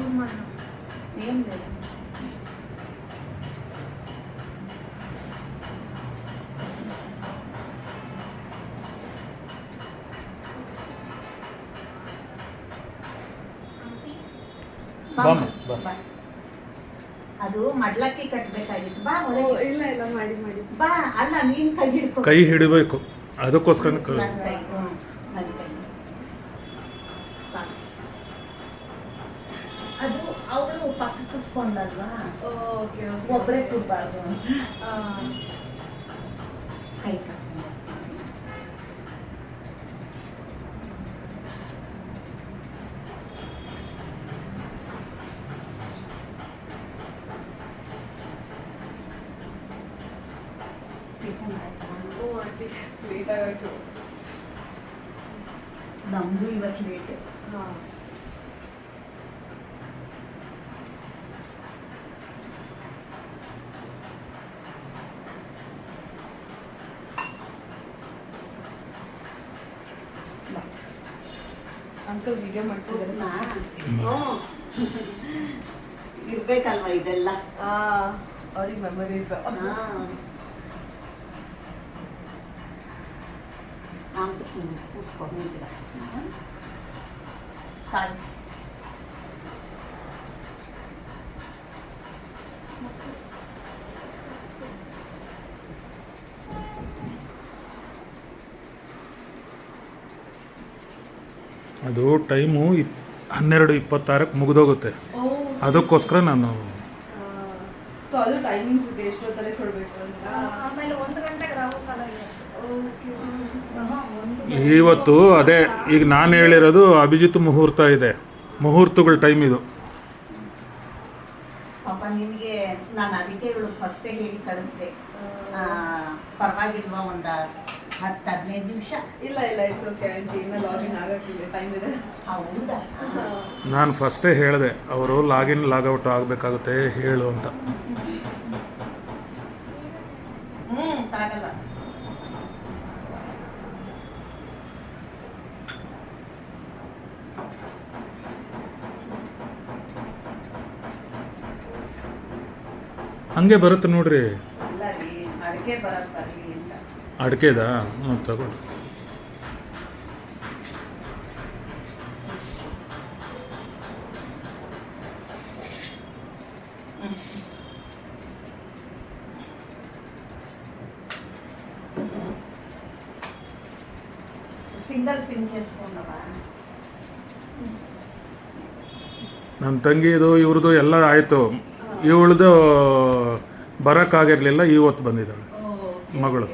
ಏನು ಮಾಡೋಣ ಏನು ಬೇಡ ಅದು ಮಡ್ಲಕ್ಕಿ ಕಟ್ಟಬೇಕಾಗಿತ್ತು ಬಾ ಇಲ್ಲ ಇಲ್ಲ ಮಾಡಿ ಮಾಡಿ. ಬಾ ಅಲ್ಲ ನೀನ್ ಕೈ ಹಿಡ್ಕೊ. ಕೈ ಹಿಡಬೇಕು. ಅದಕ್ಕೋಸ್ಕರ ಕುತ್ಕೊಂಡಲ್ವಾ? ಓಕೆ ಒಬ್ಬರೇ ಕೂರ್ಬಾರ್ದು ಅಂತ. ಕೈ ಕಟ್ಕೊಂಡು ಟಿಫನ್ ಆಯ್ತಾ? ಲೇಟ್ ಆಗೋಯ್ತು. ನಮ್ದು ಇವತ್ತು ಲೇಟ್ ಹಾಂ. ಅಂಕಲ್ ವಿಡಿಯೋ ಮಾಡ್ತಿದ್ದಾರೆ. ಇರ್ಬೇಕಲ್ವ ಇದೆಲ್ಲ? ಅವ್ರಿಗೆ ಮೆಮೊರೀಸ್ ಹಾ. ನಾವು ಕೂಸ್ಕೊಂಡಿದ್ದೀರ ಕಾಲು ಅದು ಟೈಮು ಇಪ್ ಹನ್ನೆರಡು ಇಪ್ಪತ್ತಾರಕ್ಕೆ ಮುಗಿದೋಗುತ್ತೆ. ಅದಕ್ಕೋಸ್ಕರ ನಾನು ಸೊ ಅದು ಟೈಮಿಂಗ್ಸ್ ಇದೆ ಎಷ್ಟೊತ್ತಲ್ಲೇ ಕೊಡಬೇಕು ಅಂತ? ಆಮೇಲೆ ಒಂದು ಗಂಟೆಗೆ ರಾಹು ಕಾಲ ಓಕೆ ಇವತ್ತು ಅದೇ ಈಗ ನಾನು ಹೇಳಿರೋದು ಅಭಿಜಿತ್ ಮುಹೂರ್ತ ಇದೆ. ಮುಹೂರ್ತಗಳ ಟೈಮ್ ಇದು. ಪಾಪ ನಿಮಗೆ ನಾನು ಅದಕ್ಕೆ ಇವಳು ಫಸ್ಟೇ ಹೇಳಿ ಕಳಿಸ್ದೆ. ಆ, ಪರವಾಗಿಲ್ವಾ ಒಂದು ಹತ್ತು ಹದಿನೈದು ನಿಮಿಷ. ಇಲ್ಲ ಇಲ್ಲ ಇಟ್ಸ್ ಓಕೆ ಆಂಟಿ ಇನ್ನ ಲಾಗಿನ್ ಆಗಕ್ಕಿಲ್ಲ ಟೈಮ್ ಇದೆ. ಹೌದಾ? ನಾನು ಫಸ್ಟೇ ಹೇಳಿದೆ ಅವರು ಲಾಗಿನ್ ಲಾಗೌಟ್ ಆಗಬೇಕಾಗುತ್ತೆ ಹೇಳು ಅಂತ. ಹ್ಞೂ ಹಂಗೆ ಬರುತ್ತೆ ನೋಡ್ರಿ. ರೀ ಅಂತ ಅಡಿಕೆದಾ ಹ್ಞೂ ತಗೊಳ್ಳಿ సింగల్ పిన్ చేసుకున్నావా ನನ್ನ ತಂಗಿದು ಇವ್ರದ್ದು ಎಲ್ಲ ಆಯಿತು ಇವಳ್ದು ಬರೋಕ್ಕಾಗಿರಲಿಲ್ಲ ಇವತ್ತು ಬಂದಿದ್ದಾಳೆ ಮಗಳು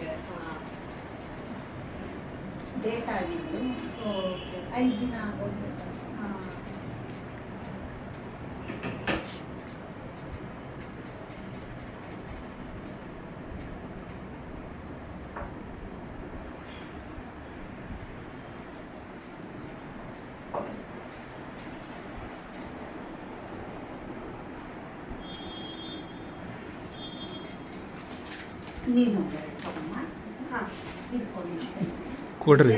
ಡೇಟ್ ಆಗಿದ್ದು ಐದು ದಿನ ಆಗೋದು ನೀನು ತಗೊಮ್ಮ ಹಾಂ ಇಟ್ಕೊಂಡು ಕೊಡ್ರಿ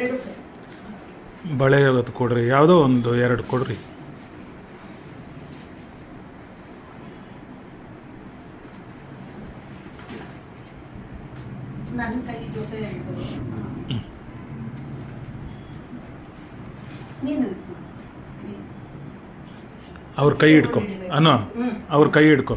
ಎರಡು ಬಳೆ ಇವತ್ತು ಕೊಡ್ರಿ ಯಾವುದೋ ಒಂದು ಎರಡು ಕೊಡ್ರಿ. ಅವ್ರ ಕೈ ಹಿಡ್ಕೊ ಅನೋ ಅವ್ರ ಕೈ ಹಿಡ್ಕೊ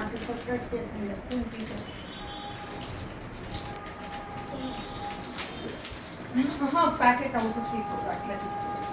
అట్లా సపరేట్ చేసింది టూ పీసెస్. ప్యాకెట్ అవుతుంది అట్లా తీసుకుంటాం